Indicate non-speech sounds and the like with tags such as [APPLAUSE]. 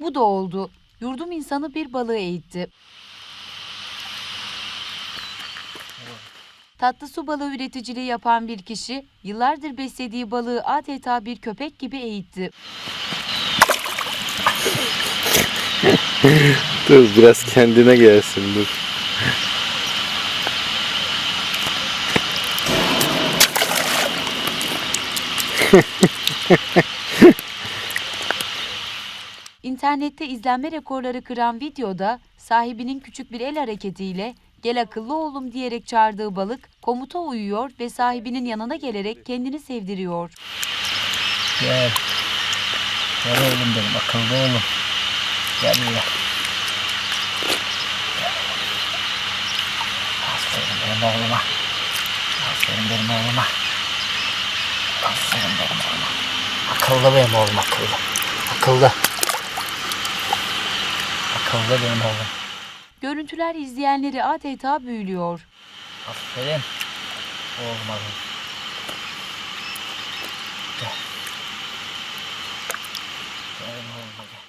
Bu da oldu. Yurdum insanı bir balığı eğitti. Tatlı su balığı üreticiliği yapan bir kişi yıllardır beslediği balığı adeta bir köpek gibi eğitti. Dur biraz kendine gelsin dur. [LAUGHS] İnternette izlenme rekorları kıran videoda sahibinin küçük bir el hareketiyle gel akıllı oğlum diyerek çağırdığı balık komuta uyuyor ve sahibinin yanına gelerek kendini sevdiriyor. Gel. Gel oğlum benim akıllı oğlum. Gel buraya. Aferin benim oğluma. Aferin benim oğluma. Aferin benim oğluma. Akıllı benim oğlum akıllı. Akıllı. Kavga benim oğlum. Görüntüler izleyenleri adeta büyülüyor. Aferin. Oğlum adım. Gel. Gel oğlum gel.